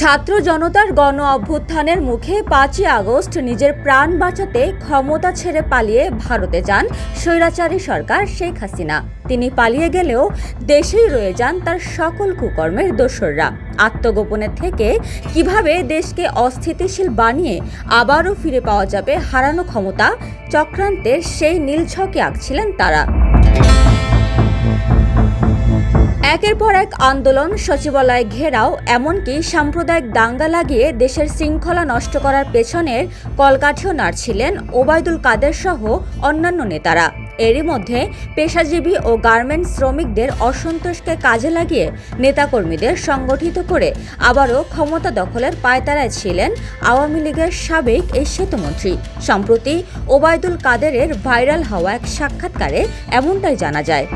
ছাত্র জনতার গণ অভ্যুত্থানের মুখে পাঁচই আগস্ট নিজের প্রাণ বাঁচাতে ক্ষমতা ছেড়ে পালিয়ে ভারতে যান স্বৈরাচারী সরকার শেখ হাসিনা। তিনি পালিয়ে গেলেও দেশেই রয়ে যান তার সকল কুকর্মের দোসররা। আত্মগোপনের থেকে কীভাবে দেশকে অস্থিতিশীল বানিয়ে আবারও ফিরে পাওয়া যাবে হারানো ক্ষমতা, চক্রান্তের সেই নীল ছকে আঁকছিলেন তারা। একের পর এক আন্দোলন, সচিবালয় ঘেরাও, এমনকি সাম্প্রদায়িক দাঙ্গা লাগিয়ে দেশের শৃঙ্খলা নষ্ট করার পেছনের কলকাঠিও নাড়ছিলেন ওবায়দুল কাদের সহ অন্যান্য নেতারা। এরই মধ্যে পেশাজীবী ও গার্মেন্টস শ্রমিকদের অসন্তোষকে কাজে লাগিয়ে নেতাকর্মীদের সংগঠিত করে আবারও ক্ষমতা দখলের পায়তারায় ছিলেন আওয়ামী লীগের সাবেক এই সেতুমন্ত্রী। সম্প্রতি ওবায়দুল কাদেরের ভাইরাল হওয়া এক সাক্ষাৎকারে এমনটাই জানা যায়।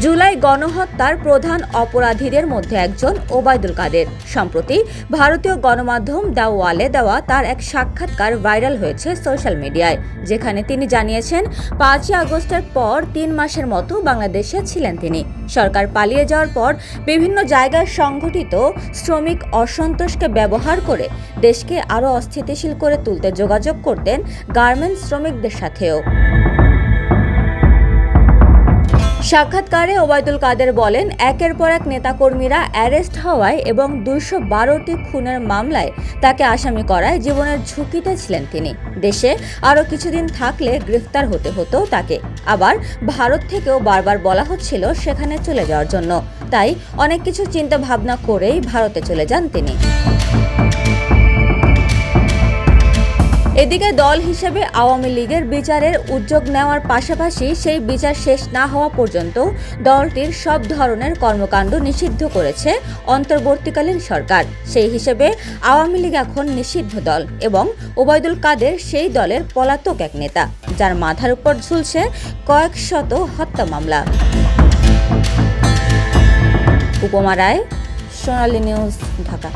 জুলাই গণহত্যার প্রধান অপরাধীদের মধ্যে একজন ওবায়দুল কাদের। সম্প্রতি ভারতীয় গণমাধ্যম দ্য ওয়ালে দেওয়া তার এক সাক্ষাৎকার ভাইরাল হয়েছে সোশ্যাল মিডিয়ায়, যেখানে তিনি জানিয়েছেন, পাঁচই আগস্টের পর তিন মাসের মতো বাংলাদেশে ছিলেন তিনি। সরকার পালিয়ে যাওয়ার পর বিভিন্ন জায়গায় সংঘটিত শ্রমিক অসন্তোষকে ব্যবহার করে দেশকে আরও অস্থিতিশীল করে তুলতে যোগাযোগ করতেন গার্মেন্টস শ্রমিকদের সাথেও। সাক্ষাৎকারে ওবায়দুল কাদের বলেন, একের পর এক নেতাকর্মীরা অ্যারেস্ট হওয়ায় এবং দুইশো বারোটি খুনের মামলায় তাকে আসামি করায় জীবনের ঝুঁকিতে ছিলেন তিনি। দেশে আরও কিছুদিন থাকলে গ্রেফতার হতে হতো তাকে। আবার ভারত থেকেও বারবার বলা হচ্ছিল সেখানে চলে যাওয়ার জন্য। তাই অনেক কিছু চিন্তা ভাবনা করেই ভারতে চলে যান তিনি। এদিকে দল হিসেবে আওয়ামী লীগের বিচারের উদ্যোগ নেওয়ার পাশাপাশি সেই বিচার শেষ না হওয়া পর্যন্ত দলটির সব ধরনের কর্মকাণ্ড নিষিদ্ধ করেছে অন্তর্বর্তীকালীন সরকার। সেই হিসেবে আওয়ামী লীগ এখন নিষিদ্ধ দল এবং ওবায়দুল কাদের সেই দলের পলাতক এক নেতা, যার মাথার উপর ঝুলছে কয়েক শত হত্যা মামলা। উপমা রায়, সোনালী নিউজ ঢাকা।